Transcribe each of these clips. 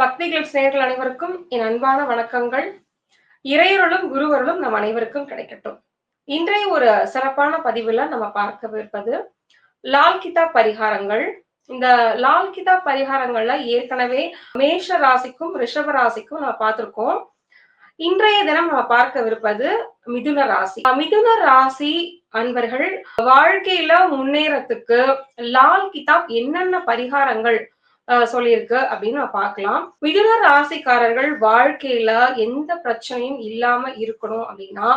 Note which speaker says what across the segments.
Speaker 1: பக்திகள் செயர்கள் அனைவருக்கும் என் அன்பான வணக்கங்கள். இறையருளும் குருவருளும் நம் அனைவருக்கும் கிடைக்கட்டும். இன்றைய ஒரு சிறப்பான பதிவுல நம்ம பார்க்கவிருப்பது லால் கிதாப் பரிகாரங்கள். இந்த லால் கிதாப் பரிகாரங்கள்ல ஏற்கனவே மேஷ ராசிக்கும் ரிஷப ராசிக்கும் நம்ம பார்த்திருக்கோம். இன்றைய தினம் நம்ம பார்க்கவிருப்பது மிதுன ராசி. மிதுன ராசி அன்பர்கள் வாழ்க்கையில முன்னேறத்துக்கு லால் கிதாப் என்னென்ன பரிகாரங்கள் சொல்லியிருக்கு. அப்படின்னு நம்ம பார்க்கலாம். மிதுன ராசிக்காரர்கள் வாழ்க்கையில எந்த பிரச்சனையும் இல்லாம இருக்கணும் அப்படின்னா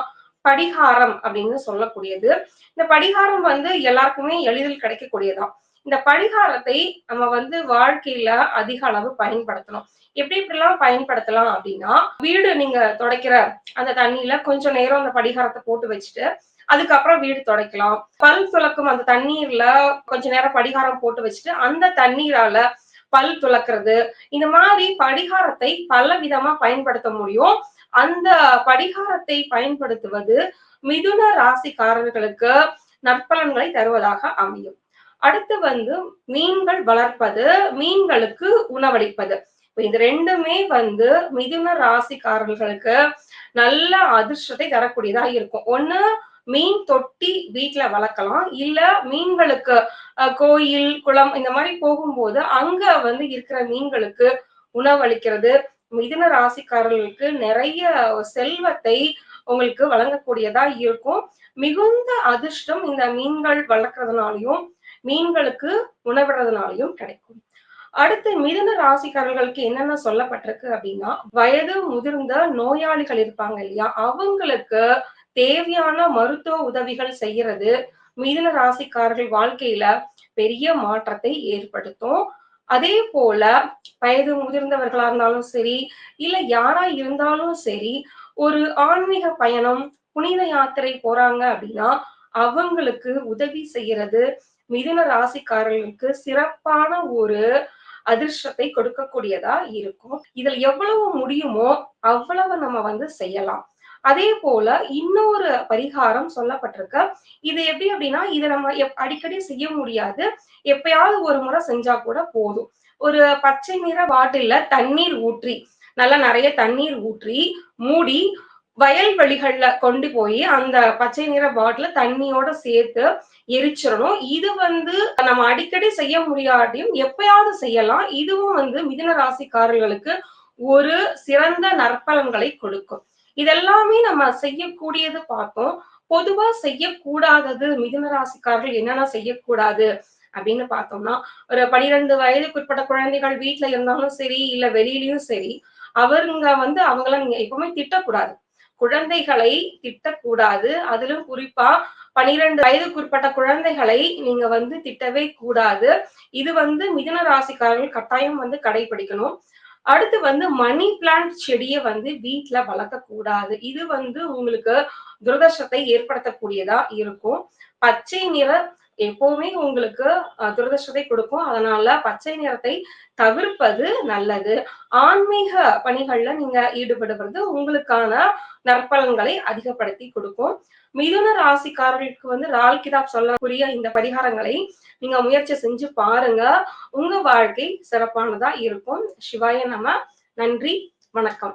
Speaker 1: படிகாரம் அப்படின்னு சொல்லக்கூடியது. இந்த படிகாரம் வந்து எல்லாருக்குமே எளிதில் கிடைக்கக்கூடியதான் இந்த படிகாரத்தை நம்ம வந்து வாழ்க்கையில அதிக அளவு பயன்படுத்தணும். எப்படி இப்படிலாம் பயன்படுத்தலாம் அப்படின்னா வீடு நீங்க துடைக்கிற அந்த தண்ணியில கொஞ்சம் நேரம் அந்த படிகாரத்தை போட்டு வச்சுட்டு அதுக்கப்புறம் வீடு துடைக்கலாம். பல் துளக்கும் அந்த தண்ணீர்ல கொஞ்ச நேரம் படிகாரம் போட்டு வச்சுட்டு அந்த தண்ணீரால பல் துளக்குறது. இந்த மாதிரி படிகாரத்தை பல விதமா பயன்படுத்த முடியும். அந்த படிகாரத்தை பயன்படுத்துவது மிதுன ராசிக்காரர்களுக்கு நற்பலன்களை தருவதாக அமையும். அடுத்து வந்து மீன்கள் வளர்ப்பது மீன்களுக்கு உணவளிப்பது. இது ரெண்டுமே வந்து மிதுன ராசிக்காரர்களுக்கு நல்ல அதிர்ஷ்டத்தை தரக்கூடியதா இருக்கும். ஒண்ணு மீன் தொட்டி வீட்டுல வளர்க்கலாம். இல்ல மீன்களுக்கு கோயில் குளம் இந்த மாதிரி போகும்போது அங்க வந்து இருக்கிற மீன்களுக்கு உணவளிக்கிறது. மிதுன ராசிக்காரர்களுக்கு நிறைய செல்வத்தை உங்களுக்கு வழங்கக்கூடியதா இருக்கும். மிகுந்த அதிர்ஷ்டம் இந்த மீன்கள் வளர்க்கறதுனாலையும் மீன்களுக்கு உணவிடுறதுனாலையும் கிடைக்கும். அடுத்து மிதுன ராசிக்காரர்களுக்கு என்னென்ன சொல்லப்பட்டிருக்கு அப்படின்னா வயது முதிர்ந்த நோயாளிகள் இருப்பாங்க இல்லையா? அவங்களுக்கு தேவையான மருத்துவ உதவிகள் செய்யறது மிதுன ராசிக்காரர்கள் வாழ்க்கையில பெரிய மாற்றத்தை ஏற்படுத்தும். அதே போல வயது முதிர்ந்தவர்களா இருந்தாலும் சரி இல்ல யாரா இருந்தாலும் சரி ஒரு ஆன்மீக பயணம் புனித யாத்திரை போறாங்க அப்படின்னா அவங்களுக்கு உதவி செய்யறது மிதுன ராசிக்காரர்களுக்கு சிறப்பான ஒரு அதிர்ஷ்டத்தை கொடுக்கக்கூடியதா இருக்கும். இதில் எவ்வளவு முடியுமோ அவ்வளவு நம்ம வந்து செய்யலாம். அதே போல இன்னொரு பரிகாரம் சொல்லப்பட்டிருக்கு. இது எப்படி அப்படின்னா இதை நம்ம அடிக்கடி செய்ய முடியாது. எப்பயாவது ஒரு முறை செஞ்சா கூட போதும். ஒரு பச்சை நிற பாட்டில்ல தண்ணீர் ஊற்றி நல்லா நிறைய தண்ணீர் ஊற்றி மூடி வயல் வழிகள்ல கொண்டு போய் அந்த பச்சை நிற பாட்டில தண்ணியோட சேர்த்து எரிச்சிடணும். இது வந்து நம்ம அடிக்கடி செய்ய முடியாட்டியும் எப்பயாவது செய்யலாம். இதுவும் வந்து மிதுன ராசிக்காரர்களுக்கு ஒரு சிறந்த நற்பலன்களை கொடுக்கும். இதெல்லாமே நம்ம செய்யக்கூடியது பார்த்தோம். பொதுவா செய்யக்கூடாதது மிதுன ராசிக்காரர்கள் என்னென்ன செய்யக்கூடாது அப்படின்னு பார்த்தோம்னா ஒரு பனிரெண்டு வயதுக்குட்பட்ட குழந்தைகள் வீட்டுல இருந்தாலும் சரி இல்ல வெளியிலயும் சரி அவருங்க வந்து அவங்கள நீங்க எப்பவுமே திட்டக்கூடாது. குழந்தைகளை திட்டக்கூடாது. அதிலும் குறிப்பா பனிரெண்டு வயதுக்குட்பட்ட குழந்தைகளை நீங்க வந்து திட்டவே கூடாது. இது வந்து மிதுன ராசிக்காரர்கள் கட்டாயம் வந்து கடைபிடிக்கணும். அடுத்து வந்து மணி பிளான்ட் செடியை வந்து வீட்டுல வளர்க்கக்கூடாது. இது வந்து உங்களுக்கு துரதர்ஷத்தை ஏற்படுத்தக்கூடியதா இருக்கும். பச்சை நிற எப்பவுமே உங்களுக்கு துரதிருஷ்டத்தை கொடுக்கும். அதனால பச்சை நிறத்தை தவிர்ப்பது நல்லது. ஆன்மீக பணிகள்ல நீங்க ஈடுபடுவது உங்களுக்கான நற்பலன்களை அதிகப்படுத்தி கொடுக்கும். மிதுன ராசிக்காரர்களுக்கு வந்து ரால் கிதாப் சொல்லக்கூடிய இந்த பரிகாரங்களை நீங்க முயற்சி செஞ்சு பாருங்க. உங்க வாழ்க்கை சிறப்பானதா இருக்கும். சிவாய நம்ம நன்றி. வணக்கம்.